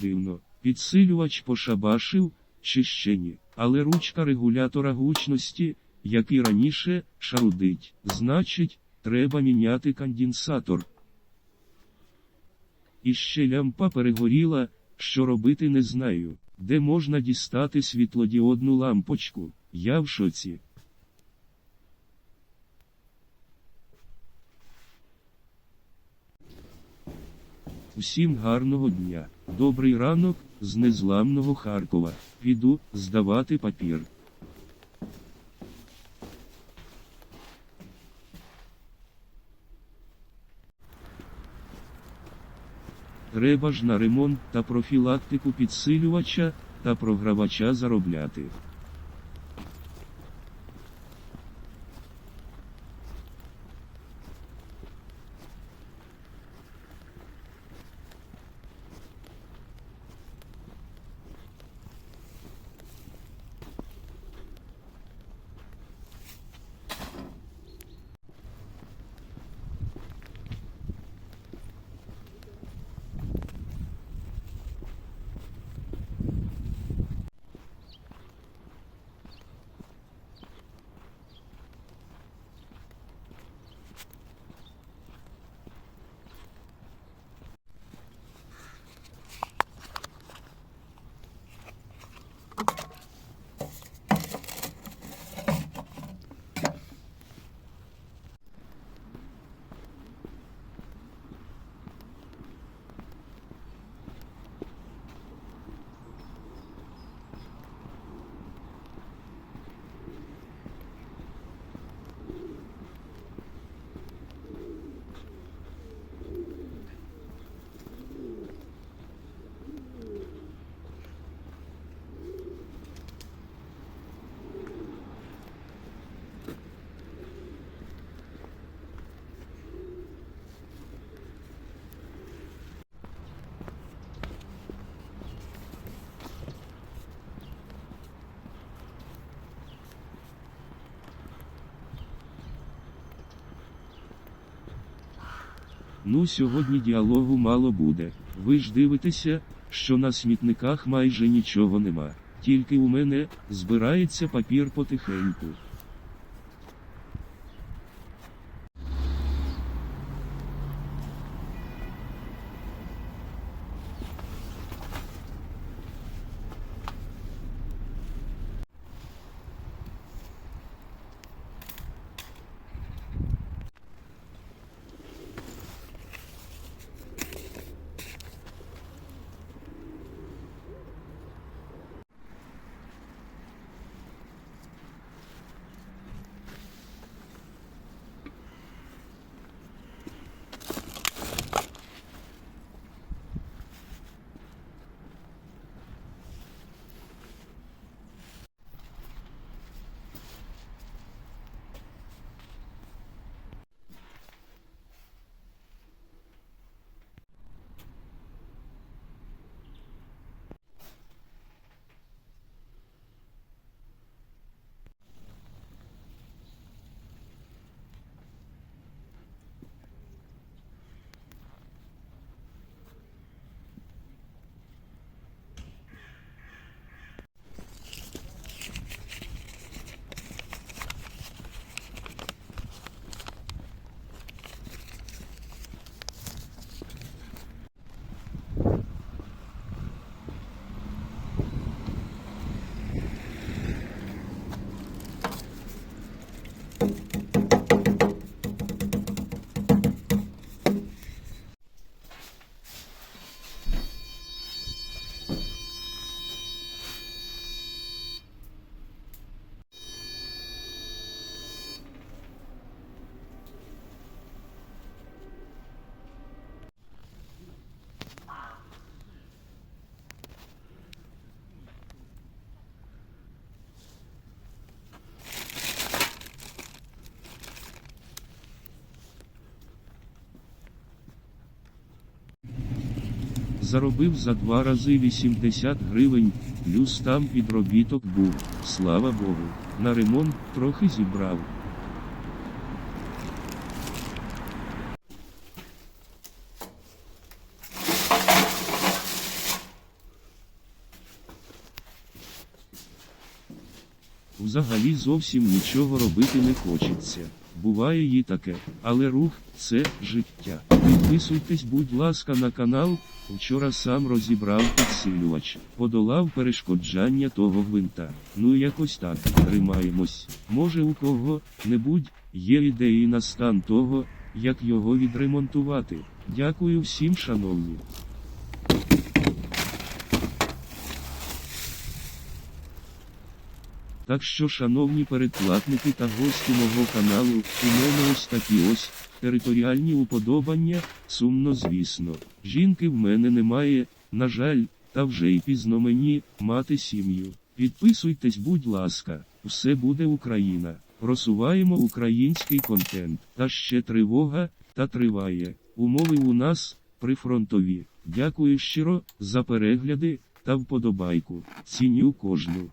Дивно. Підсилювач пошабашив, чи ще ні. Але ручка регулятора гучності, як і раніше, шарудить. Значить, треба міняти конденсатор. І ще лямпа перегоріла, що робити не знаю. Де можна дістати світлодіодну лампочку? Я в шоці. Усім гарного дня. Добрий ранок з незламного Харкова. Піду здавати папір. Треба ж на ремонт та профілактику підсилювача та програвача заробляти. Ну сьогодні діалогу мало буде. Ви ж дивитеся, що на смітниках майже нічого нема. Тільки у мене збирається папір потихеньку. Заробив за два рази 80 гривень, плюс там підробіток був, слава Богу, на ремонт трохи зібрав. Взагалі зовсім нічого робити не хочеться. Буває і таке, але рух це життя. Підписуйтесь, будь ласка, на канал. Вчора сам розібрав підсилювач, подолав перешкоджання того гвинта. Ну якось так, тримаємось. Може у кого-небудь є ідеї на стан того, як його відремонтувати. Дякую всім, шановні. Так що, шановні передплатники та гості мого каналу, у мене ось такі ось територіальні уподобання, сумно звісно. Жінки в мене немає, на жаль, та вже й пізно мені мати сім'ю. Підписуйтесь, будь ласка, все буде Україна. Просуваємо український контент. Та ще тривога, та триває. Умови у нас прифронтові. Дякую щиро за перегляди та вподобайку. Ціню кожну.